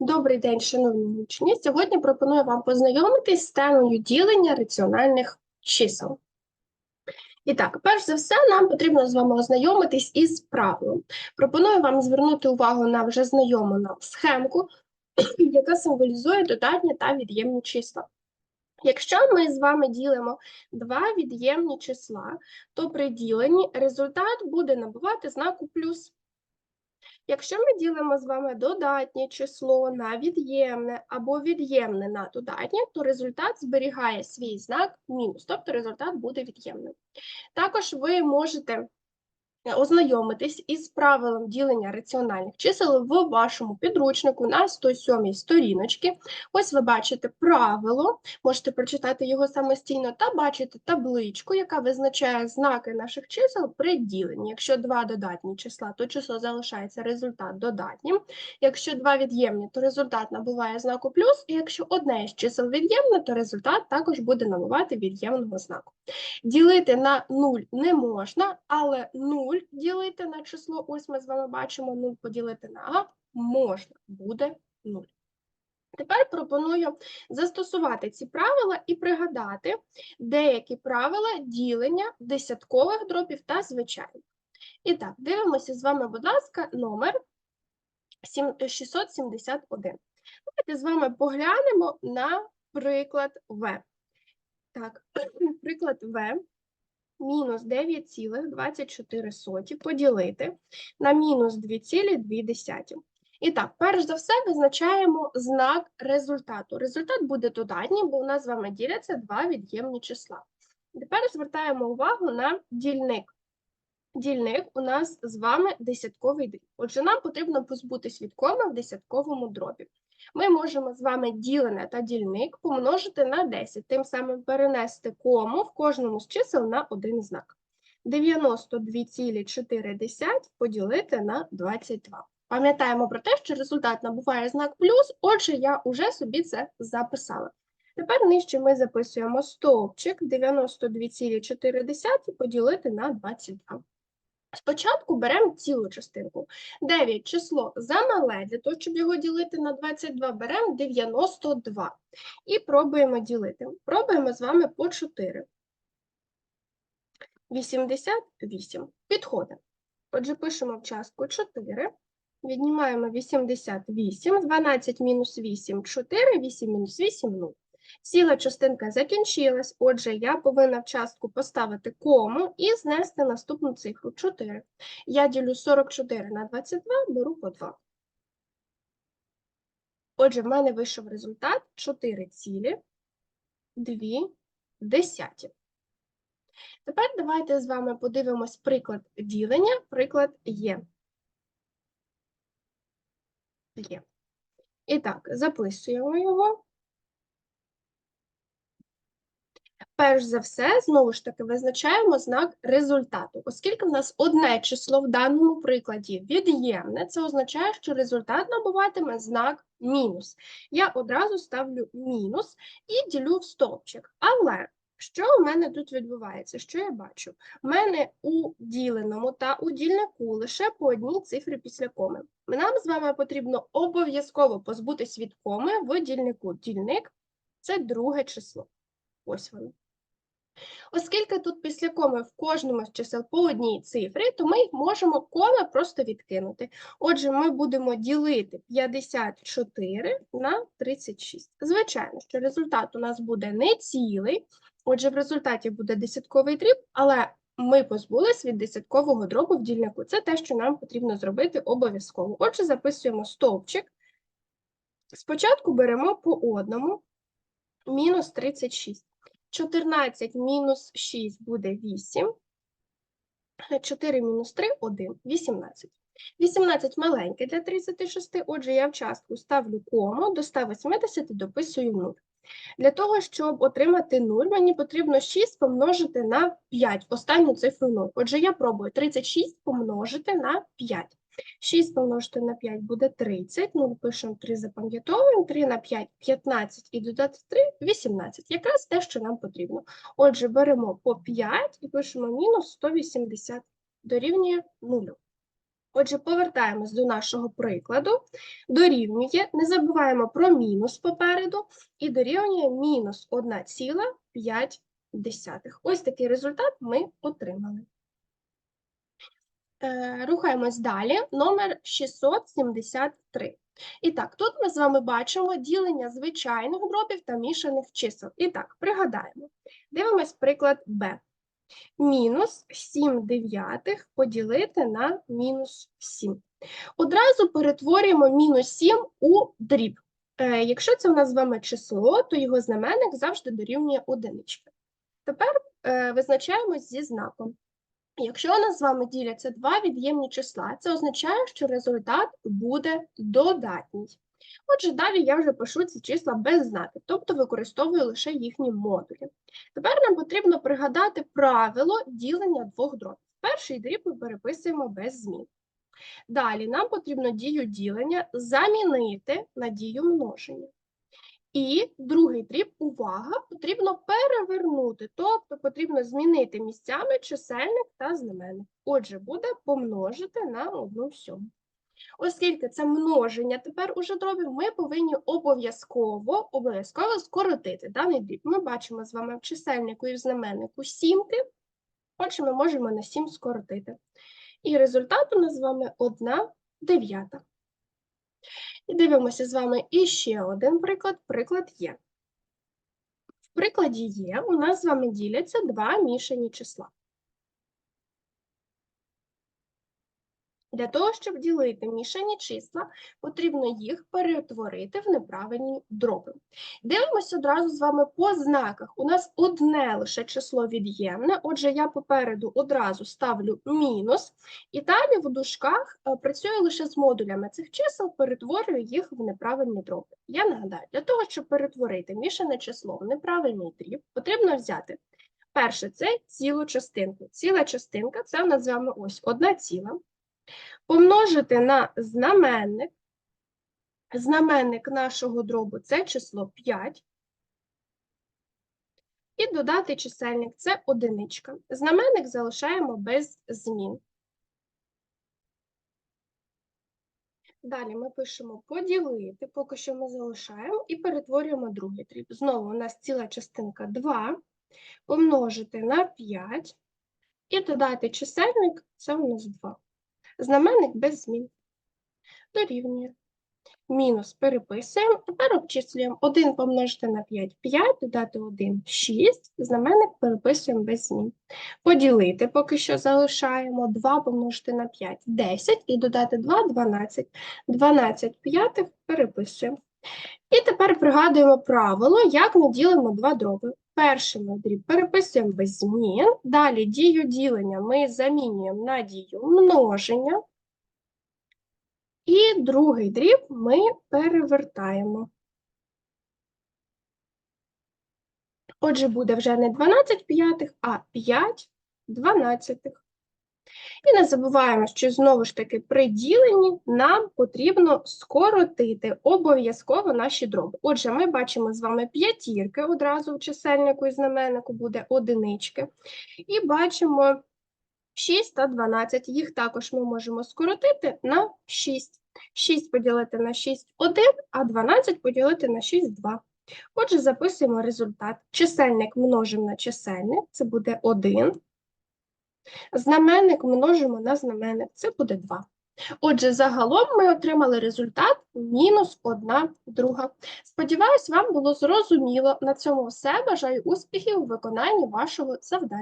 Добрий день, шановні учні. Сьогодні пропоную вам познайомитись з темою ділення раціональних чисел. І так, перш за все, нам потрібно з вами ознайомитись із правилом. Пропоную вам звернути увагу на вже знайому нам схемку, яка символізує додатні та від'ємні числа. Якщо ми з вами ділимо два від'ємні числа, то при діленні результат буде набувати знаку плюс. Якщо ми ділимо з вами додатнє число на від'ємне або від'ємне на додатнє, то результат зберігає свій знак мінус, тобто результат буде від'ємним. Також ви можете ознайомитись із правилом ділення раціональних чисел в вашому підручнику на 107 сторіночці. Ось ви бачите правило, можете прочитати його самостійно та бачите табличку, яка визначає знаки наших чисел при діленні. Якщо два додатні числа, то число залишається результат додатнім. Якщо два від'ємні, то результат набуває знаку плюс, і якщо одне із чисел від'ємне, то результат також буде набувати від'ємного знаку. Ділити на 0 не можна, але 0 ділити на число, ось ми з вами бачимо 0 поділити на А, можна, буде 0. Тепер пропоную застосувати ці правила і пригадати деякі правила ділення десяткових дробів та звичайних. І так, дивимося з вами, будь ласка, номер 671. Давайте з вами поглянемо на приклад В. Так, приклад В мінус 9,24 поділити на мінус 2,2. І так, перш за все визначаємо знак результату. Результат буде додатній, бо у нас з вами діляться два від'ємні числа. Тепер звертаємо увагу на дільник. Дільник у нас з вами десятковий дріб. Отже, нам потрібно позбутись від коми в десятковому дробі. Ми можемо з вами ділене та дільник помножити на 10, тим самим перенести кому в кожному з чисел на один знак. 92,4 поділити на 22. Пам'ятаємо про те, що результат набуває знак плюс, отже, я вже собі це записала. Тепер нижче ми записуємо стовпчик 92,4 поділити на 22. Спочатку беремо цілу частинку. 9 число замале, для того, щоб його ділити на 22, беремо 92 і пробуємо ділити. Пробуємо з вами по 4. 88. Підходимо. Отже, пишемо в частку 4. Віднімаємо 88, 12 мінус 8 – 4, 8 мінус 8 – 0. Ціла частинка закінчилась, отже, я повинна в частку поставити кому і знести наступну цифру 4. Я ділю 44 на 22, беру по 2. Отже, в мене вийшов результат 4 цілі 2 десяті. Тепер давайте з вами подивимось приклад ділення, приклад є. Є. І так, записуємо його. Перш за все, знову ж таки, визначаємо знак результату. Оскільки в нас одне число в даному прикладі від'ємне, це означає, що результат набуватиме знак мінус. Я одразу ставлю мінус і ділю в стовпчик. Але що у мене тут відбувається? Що я бачу? У мене у діленому та у дільнику лише по одній цифрі після коми. Нам з вами потрібно обов'язково позбутись від коми в дільнику. Дільник це друге число. Ось воно. Оскільки тут після коми в кожному з чисел по одній цифрі, то ми можемо коми просто відкинути. Отже, ми будемо ділити 54 на 36. Звичайно, що результат у нас буде не цілий, отже, в результаті буде десятковий дріб, але ми позбулись від десяткового дробу в дільнику. Це те, що нам потрібно зробити обов'язково. Отже, записуємо стовпчик. Спочатку беремо по одному мінус 36. 14 мінус 6 буде 8. 4 мінус 3 – 1. 18. 18 маленьке для 36, отже, я в частку ставлю кому, до 180 дописую 0. Для того, щоб отримати 0, мені потрібно 6 помножити на 5, останню цифру 0. Отже, я пробую 36 помножити на 5. 6 помножити на 5 буде 30, ну, пишемо 3, запам'ятовуємо, 3 на 5 – 15 і додати 3 – 18. Якраз те, що нам потрібно. Отже, беремо по 5 і пишемо мінус 180, дорівнює 0. Отже, повертаємось до нашого прикладу. Дорівнює, не забуваємо про мінус попереду, і дорівнює мінус 1,5. Ось такий результат ми отримали. Е, Рухаємось далі. Номер 673. І так, тут ми з вами бачимо ділення звичайних дробів та мішаних чисел. І так, пригадаємо. Дивимось приклад Б. Мінус 7 дев'ятих поділити на мінус 7. Одразу перетворюємо мінус 7 у дріб. Е, Якщо це у нас з вами число, то його знаменник завжди дорівнює одинички. Тепер е, визначаємось зі знаком. Якщо у нас з вами діляться два від'ємні числа, це означає, що результат буде додатній. Отже, далі я вже пишу ці числа без знаків, тобто використовую лише їхні модулі. Тепер нам потрібно пригадати правило ділення двох дробів. Перший дріб ми переписуємо без змін. Далі нам потрібно дію ділення замінити на дію множення. І другий дріб, увага, потрібно перевернути, тобто потрібно змінити місцями чисельник та знаменник. Отже, буде помножити на одну сьому. Оскільки це множення тепер уже дробів, ми повинні обов'язково обов'язково скоротити даний дріб. Ми бачимо з вами в чисельнику і в знаменнику сімки, отже, ми можемо на 7 скоротити. І результат у нас з вами 1 дев'ята. І дивимося з вами іще один приклад. Приклад є. В прикладі є у нас з вами діляться два мішані числа. Для того, щоб ділити мішані числа, потрібно їх перетворити в неправильні дроби. Дивимося одразу з вами по знаках. У нас одне лише число від'ємне, отже, я попереду одразу ставлю мінус, і далі в дужках е, працюю лише з модулями цих чисел, перетворюю їх в неправильні дроби. Я нагадаю, для того, щоб перетворити мішане число в неправильний дріб, потрібно взяти перше це цілу частинку. Ціла частинка це у нас з вами ось одна ціла помножити на знаменник. Знаменник нашого дробу це число 5. І додати чисельник це одиничка. Знаменник залишаємо без змін. Далі ми пишемо поділити, поки що ми залишаємо, і перетворюємо другий дріб. Знову у нас ціла частинка 2, помножити на 5 і додати чисельник це у нас 2. Знаменник без змін. Дорівнює. Мінус переписуємо. Тепер обчислюємо 1 помножити на 5 5, додати 1 6. Знаменник переписуємо без змін. Поділити поки що залишаємо 2 помножити на 5 10 і додати 2 12. 12 п'ятих переписуємо. І тепер пригадуємо правило, як ми ділимо два дроби. Перший ми дріб переписуємо без змін. Далі дію ділення ми замінюємо на дію множення. І другий дріб ми перевертаємо. Отже, буде вже не 12 п'ятих, а 5 дванадцятих. І не забуваємо, що знову ж таки при діленні нам потрібно скоротити обов'язково наші дроби. Отже, ми бачимо з вами п'ятірки одразу в чисельнику і знаменнику буде одинички. І бачимо 6 та 12. Їх також ми можемо скоротити на 6. 6 поділити на 6 – 1, а 12 поділити на 6 – 2. Отже, записуємо результат. Чисельник множимо на чисельник, це буде 1. Знаменник множимо на знаменник, це буде 2. Отже, загалом ми отримали результат мінус 1 друга. Сподіваюсь, вам було зрозуміло. На цьому все. Бажаю успіхів у виконанні вашого завдання.